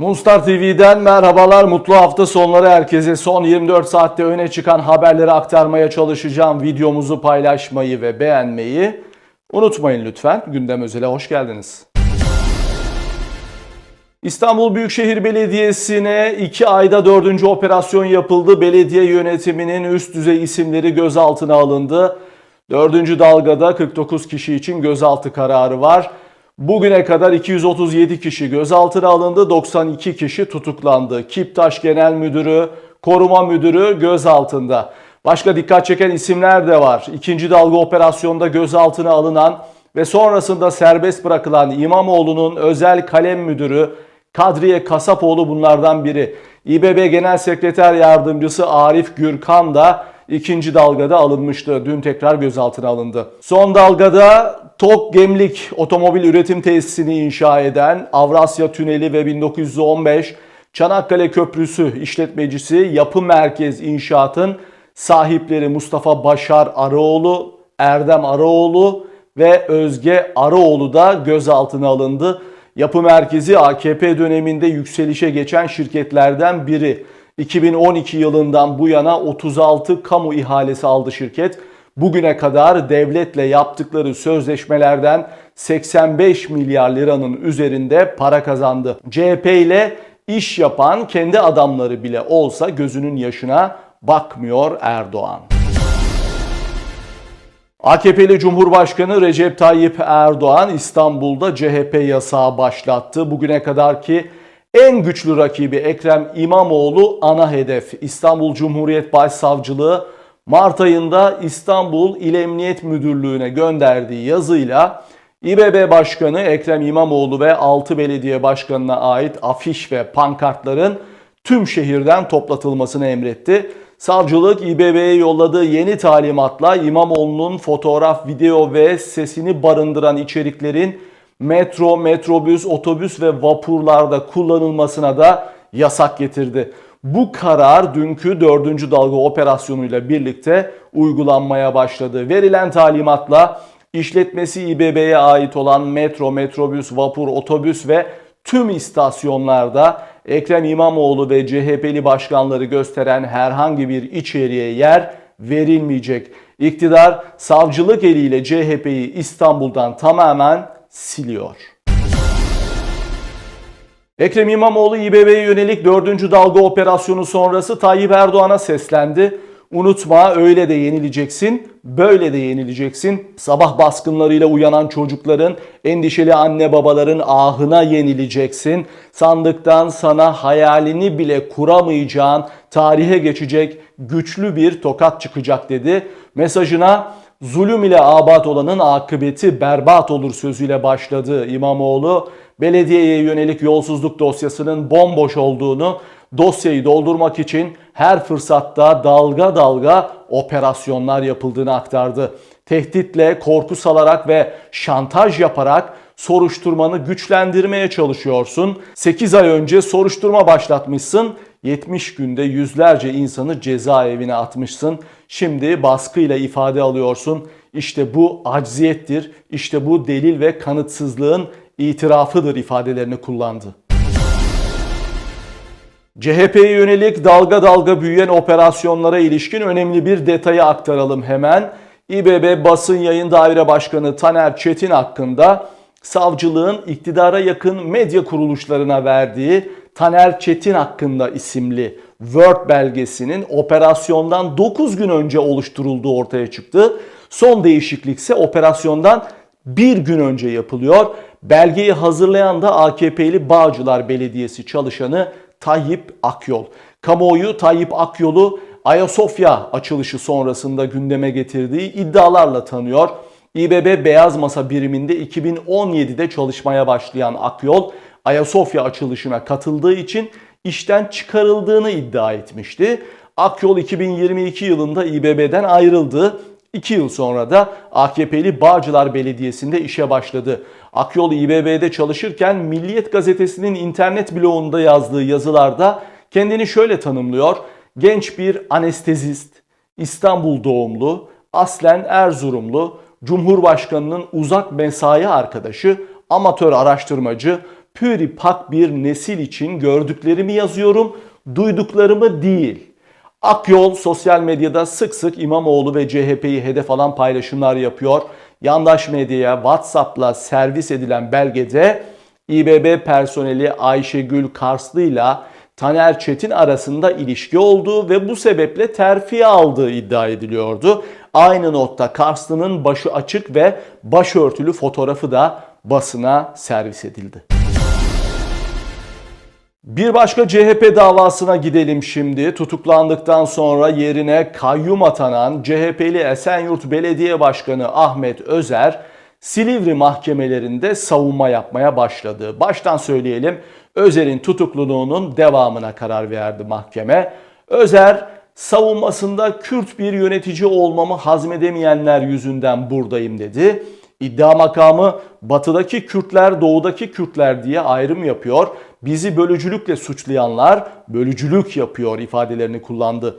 Moonstar TV'den merhabalar, mutlu hafta sonları herkese. Son 24 saatte öne çıkan haberleri aktarmaya çalışacağım. Videomuzu paylaşmayı ve beğenmeyi unutmayın lütfen. Gündem Özel'e hoş geldiniz. İstanbul Büyükşehir Belediyesi'ne 2 ayda 4. operasyon yapıldı. Belediye yönetiminin üst düzey isimleri gözaltına alındı. 4. dalgada 49 kişi için gözaltı kararı var. Bugüne kadar 237 kişi gözaltına alındı, 92 kişi tutuklandı. Kiptaş Genel Müdürü, Koruma Müdürü gözaltında. Başka dikkat çeken isimler de var. İkinci dalga operasyonda gözaltına alınan ve sonrasında serbest bırakılan İmamoğlu'nun özel kalem müdürü Kadriye Kasapoğlu bunlardan biri. İBB Genel Sekreter Yardımcısı Arif Gürkan da ikinci dalgada alınmıştı. Dün tekrar gözaltına alındı. Son dalgada Tok Gemlik otomobil üretim tesisini inşa eden Avrasya Tüneli ve 1915 Çanakkale Köprüsü işletmecisi Yapı Merkez İnşaat'ın sahipleri Mustafa Başar Arıoğlu, Erdem Arıoğlu ve Özge Arıoğlu da gözaltına alındı. Yapı Merkezi AKP döneminde yükselişe geçen şirketlerden biri. 2012 yılından bu yana 36 kamu ihalesi aldı şirket. Bugüne kadar devletle yaptıkları sözleşmelerden 85 milyar liranın üzerinde para kazandı. CHP ile iş yapan kendi adamları bile olsa gözünün yaşına bakmıyor Erdoğan. AKP'li Cumhurbaşkanı Recep Tayyip Erdoğan İstanbul'da CHP yasağı başlattı. Bugüne kadarki en güçlü rakibi Ekrem İmamoğlu ana hedef. İstanbul Cumhuriyet Başsavcılığı Mart ayında İstanbul İl Emniyet Müdürlüğü'ne gönderdiği yazıyla İBB Başkanı Ekrem İmamoğlu ve 6 belediye başkanına ait afiş ve pankartların tüm şehirden toplatılmasını emretti. Savcılık İBB'ye yolladığı yeni talimatla İmamoğlu'nun fotoğraf, video ve sesini barındıran içeriklerin metro, metrobüs, otobüs ve vapurlarda kullanılmasına da yasak getirdi. Bu karar dünkü 4. dalga operasyonuyla birlikte uygulanmaya başladı. Verilen talimatla işletmesi İBB'ye ait olan metro, metrobüs, vapur, otobüs ve tüm istasyonlarda Ekrem İmamoğlu ve CHP'li başkanları gösteren herhangi bir içeriğe yer verilmeyecek. İktidar savcılık eliyle CHP'yi İstanbul'dan tamamen siliyor. Ekrem İmamoğlu İBB'ye yönelik 4. dalga operasyonu sonrası Tayyip Erdoğan'a seslendi. Unutma öyle de yenileceksin, böyle de yenileceksin. Sabah baskınlarıyla uyanan çocukların, endişeli anne babaların ahına yenileceksin. Sandıktan sana hayalini bile kuramayacağın, tarihe geçecek güçlü bir tokat çıkacak dedi. Mesajına zulüm ile abat olanın akıbeti berbat olur sözüyle başladı İmamoğlu. Belediyeye yönelik yolsuzluk dosyasının bomboş olduğunu, dosyayı doldurmak için her fırsatta dalga dalga operasyonlar yapıldığını aktardı. Tehditle, korku salarak ve şantaj yaparak soruşturmanı güçlendirmeye çalışıyorsun. 8 ay önce soruşturma başlatmışsın. 70 günde yüzlerce insanı cezaevine atmışsın. Şimdi baskıyla ifade alıyorsun. İşte bu acziyettir. İşte bu delil ve kanıtsızlığın itirafıdır ifadelerini kullandı. CHP'ye yönelik dalga dalga büyüyen operasyonlara ilişkin önemli bir detayı aktaralım hemen. İBB Basın Yayın Daire Başkanı Taner Çetin hakkında savcılığın iktidara yakın medya kuruluşlarına verdiği Taner Çetin hakkında isimli Word belgesinin operasyondan 9 gün önce oluşturulduğu ortaya çıktı. Son değişiklik ise operasyondan bir gün önce yapılıyor. Belgeyi hazırlayan da AKP'li Bağcılar Belediyesi çalışanı Tayyip Akyol. Kamuoyu Tayyip Akyol'u Ayasofya açılışı sonrasında gündeme getirdiği iddialarla tanıyor. İBB Beyaz Masa biriminde 2017'de çalışmaya başlayan Akyol, Ayasofya açılışına katıldığı için işten çıkarıldığını iddia etmişti. Akyol 2022 yılında İBB'den ayrıldı. 2 yıl sonra da AKP'li Bağcılar Belediyesi'nde işe başladı. Akyol İBB'de çalışırken Milliyet Gazetesi'nin internet bloğunda yazdığı yazılarda kendini şöyle tanımlıyor. Genç bir anestezist, İstanbul doğumlu, aslen Erzurumlu, Cumhurbaşkanının uzak mesai arkadaşı, amatör araştırmacı, püripak bir nesil için gördüklerimi yazıyorum, duyduklarımı değil. Akyol sosyal medyada sık sık İmamoğlu ve CHP'yi hedef alan paylaşımlar yapıyor. Yandaş medyaya WhatsApp'la servis edilen belgede İBB personeli Ayşegül Karslı ile Taner Çetin arasında ilişki olduğu ve bu sebeple terfi aldığı iddia ediliyordu. Aynı notta Karslı'nın başı açık ve başörtülü fotoğrafı da basına servis edildi. Bir başka CHP davasına gidelim şimdi. Tutuklandıktan sonra yerine kayyum atanan CHP'li Esenyurt Belediye Başkanı Ahmet Özer, Silivri mahkemelerinde savunma yapmaya başladı. Baştan söyleyelim, Özer'in tutukluluğunun devamına karar verdi mahkeme. Özer, savunmasında Kürt bir yönetici olmamı hazmedemeyenler yüzünden buradayım dedi. İddia makamı batıdaki Kürtler doğudaki Kürtler diye ayrım yapıyor. Bizi bölücülükle suçlayanlar bölücülük yapıyor ifadelerini kullandı.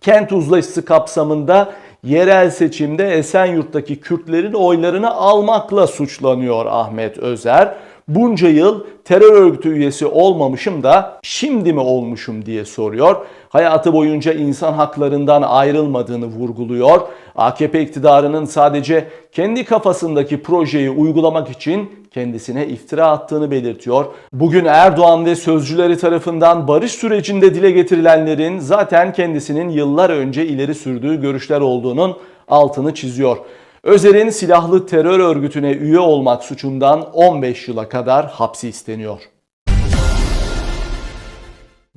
Kent uzlaşısı kapsamında yerel seçimde Esenyurt'taki Kürtlerin oylarını almakla suçlanıyor Ahmet Özer. Bunca yıl terör örgütü üyesi olmamışım da şimdi mi olmuşum diye soruyor. Hayatı boyunca insan haklarından ayrılmadığını vurguluyor. AKP iktidarının sadece kendi kafasındaki projeyi uygulamak için kendisine iftira attığını belirtiyor. Bugün Erdoğan ve sözcüleri tarafından barış sürecinde dile getirilenlerin zaten kendisinin yıllar önce ileri sürdüğü görüşler olduğunun altını çiziyor. Özer'in silahlı terör örgütüne üye olmak suçundan 15 yıla kadar hapsi isteniyor.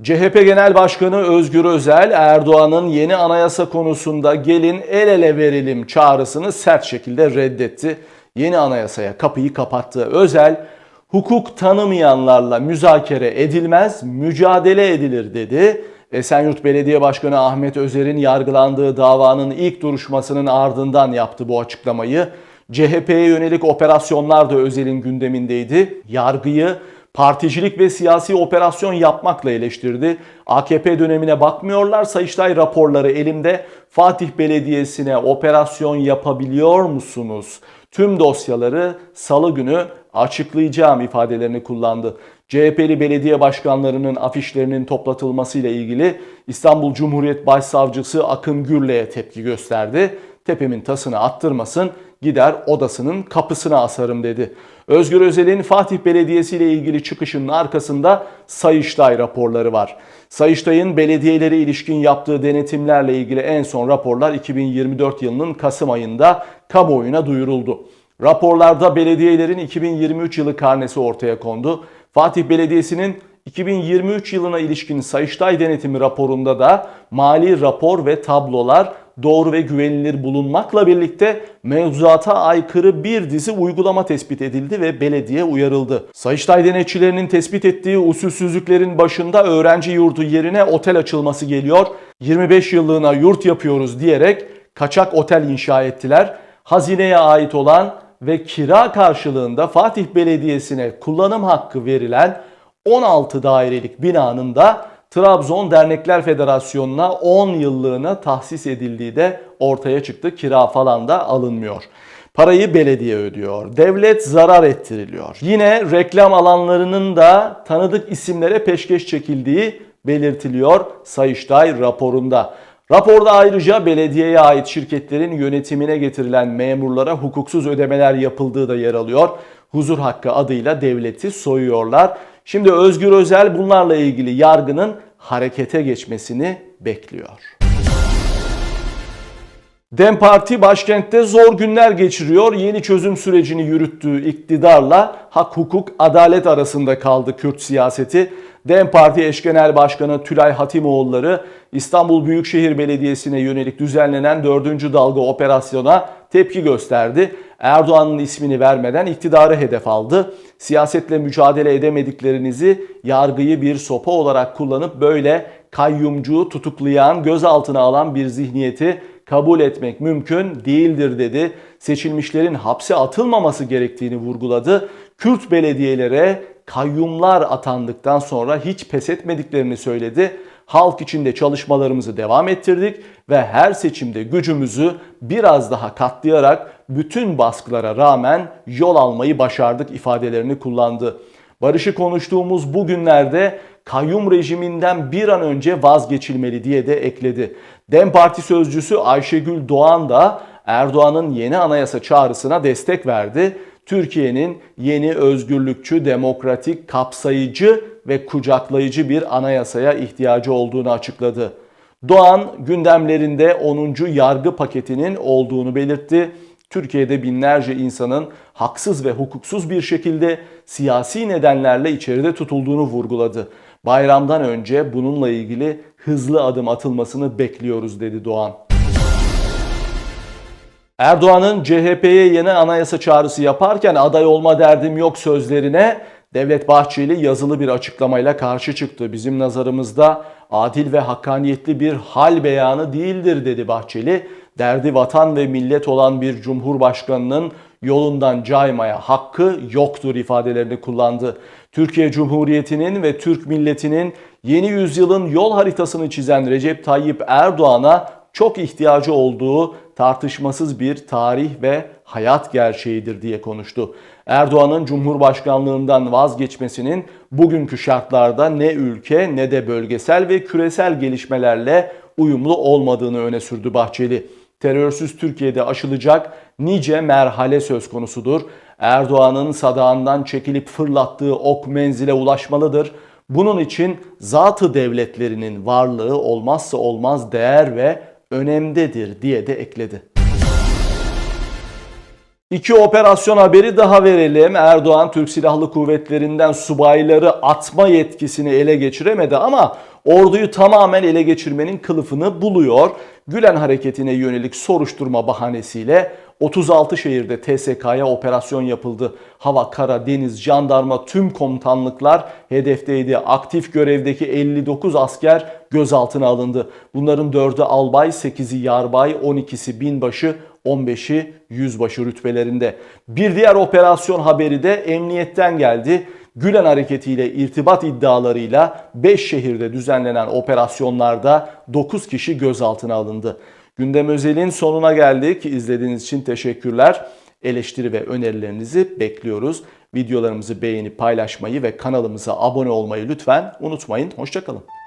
CHP Genel Başkanı Özgür Özel, Erdoğan'ın yeni anayasa konusunda gelin el ele verelim çağrısını sert şekilde reddetti. Yeni anayasaya kapıyı kapattı. Özel, hukuk tanımayanlarla müzakere edilmez, mücadele edilir dedi. Esenyurt Belediye Başkanı Ahmet Özer'in yargılandığı davanın ilk duruşmasının ardından yaptı bu açıklamayı. CHP'ye yönelik operasyonlar da Özel'in gündemindeydi. Yargıyı particilik ve siyasi operasyon yapmakla eleştirdi. AKP dönemine bakmıyorlar. Sayıştay raporları elimde. Fatih Belediyesi'ne operasyon yapabiliyor musunuz? Tüm dosyaları salı günü açıklayacağım ifadelerini kullandı. CHP'li belediye başkanlarının afişlerinin toplatılmasıyla ilgili İstanbul Cumhuriyet Başsavcısı Akın Gürle'ye tepki gösterdi. Tepemin tasını attırmasın, gider odasının kapısına asarım dedi. Özgür Özel'in Fatih Belediyesi ile ilgili çıkışının arkasında Sayıştay raporları var. Sayıştay'ın belediyelere ilişkin yaptığı denetimlerle ilgili en son raporlar 2024 yılının Kasım ayında kamuoyuna duyuruldu. Raporlarda belediyelerin 2023 yılı karnesi ortaya kondu. Fatih Belediyesi'nin 2023 yılına ilişkin Sayıştay denetimi raporunda da mali rapor ve tablolar doğru ve güvenilir bulunmakla birlikte mevzuata aykırı bir dizi uygulama tespit edildi ve belediye uyarıldı. Sayıştay denetçilerinin tespit ettiği usulsüzlüklerin başında öğrenci yurdu yerine otel açılması geliyor. 25 yıllığına yurt yapıyoruz diyerek kaçak otel inşa ettiler. Hazineye ait olan ve kira karşılığında Fatih Belediyesi'ne kullanım hakkı verilen 16 dairelik binanın da Trabzon Dernekler Federasyonu'na 10 yıllığına tahsis edildiği de ortaya çıktı. Kira falan da alınmıyor. Parayı belediye ödüyor. Devlet zarar ettiriliyor. Yine reklam alanlarının da tanıdık isimlere peşkeş çekildiği belirtiliyor Sayıştay raporunda. Raporda ayrıca belediyeye ait şirketlerin yönetimine getirilen memurlara hukuksuz ödemeler yapıldığı da yer alıyor. Huzur hakkı adıyla devleti soyuyorlar. Şimdi Özgür Özel bunlarla ilgili yargının harekete geçmesini bekliyor. Dem Parti başkentte zor günler geçiriyor. Yeni çözüm sürecini yürüttüğü iktidarla hak hukuk adalet arasında kaldı Kürt siyaseti. Dem Parti eş genel başkanı Tülay Hatimoğulları İstanbul Büyükşehir Belediyesi'ne yönelik düzenlenen 4. dalga operasyona tepki gösterdi. Erdoğan'ın ismini vermeden iktidarı hedef aldı. Siyasetle mücadele edemediklerinizi yargıyı bir sopa olarak kullanıp böyle kayyumcu tutuklayan, gözaltına alan bir zihniyeti kabul etmek mümkün değildir dedi. Seçilmişlerin hapse atılmaması gerektiğini vurguladı. Kürt belediyelere kayyumlar atandıktan sonra hiç pes etmediklerini söyledi. Halk içinde çalışmalarımızı devam ettirdik ve her seçimde gücümüzü biraz daha katlayarak bütün baskılara rağmen yol almayı başardık ifadelerini kullandı. Barışı konuştuğumuz bu günlerde kayyum rejiminden bir an önce vazgeçilmeli diye de ekledi. DEM Parti sözcüsü Ayşegül Doğan da Erdoğan'ın yeni anayasa çağrısına destek verdi. Türkiye'nin yeni özgürlükçü, demokratik, kapsayıcı ve kucaklayıcı bir anayasaya ihtiyacı olduğunu açıkladı. Doğan gündemlerinde 10. yargı paketinin olduğunu belirtti. Türkiye'de binlerce insanın haksız ve hukuksuz bir şekilde siyasi nedenlerle içeride tutulduğunu vurguladı. Bayramdan önce bununla ilgili hızlı adım atılmasını bekliyoruz dedi Doğan. Erdoğan'ın CHP'ye yeni anayasa çağrısı yaparken aday olma derdim yok sözlerine Devlet Bahçeli yazılı bir açıklamayla karşı çıktı. Bizim nazarımızda adil ve hakkaniyetli bir hal beyanı değildir dedi Bahçeli. Derdi vatan ve millet olan bir cumhurbaşkanının yolundan caymaya hakkı yoktur ifadelerini kullandı. Türkiye Cumhuriyeti'nin ve Türk milletinin yeni yüzyılın yol haritasını çizen Recep Tayyip Erdoğan'a çok ihtiyacı olduğu tartışmasız bir tarih ve hayat gerçeğidir diye konuştu. Erdoğan'ın Cumhurbaşkanlığından vazgeçmesinin bugünkü şartlarda ne ülke ne de bölgesel ve küresel gelişmelerle uyumlu olmadığını öne sürdü Bahçeli. Terörsüz Türkiye'de aşılacak nice merhale söz konusudur. Erdoğan'ın sadağından çekilip fırlattığı ok menzile ulaşmalıdır. Bunun için zatı devletlerinin varlığı olmazsa olmaz değer ve önemdedir diye de ekledi. İki operasyon haberi daha verelim. Erdoğan Türk Silahlı Kuvvetleri'nden subayları atma yetkisini ele geçiremedi ama orduyu tamamen ele geçirmenin kılıfını buluyor. Gülen hareketine yönelik soruşturma bahanesiyle 36 şehirde TSK'ya operasyon yapıldı. Hava, kara, deniz, jandarma tüm komutanlıklar hedefteydi. Aktif görevdeki 59 asker gözaltına alındı. Bunların 4'ü albay, 8'i yarbay, 12'si binbaşı, 15'i yüzbaşı rütbelerinde. Bir diğer operasyon haberi de emniyetten geldi. Gülen hareketiyle irtibat iddialarıyla 5 şehirde düzenlenen operasyonlarda 9 kişi gözaltına alındı. Gündem özelin sonuna geldik. İzlediğiniz için teşekkürler. Eleştiri ve önerilerinizi bekliyoruz. Videolarımızı beğenip paylaşmayı ve kanalımıza abone olmayı lütfen unutmayın. Hoşçakalın.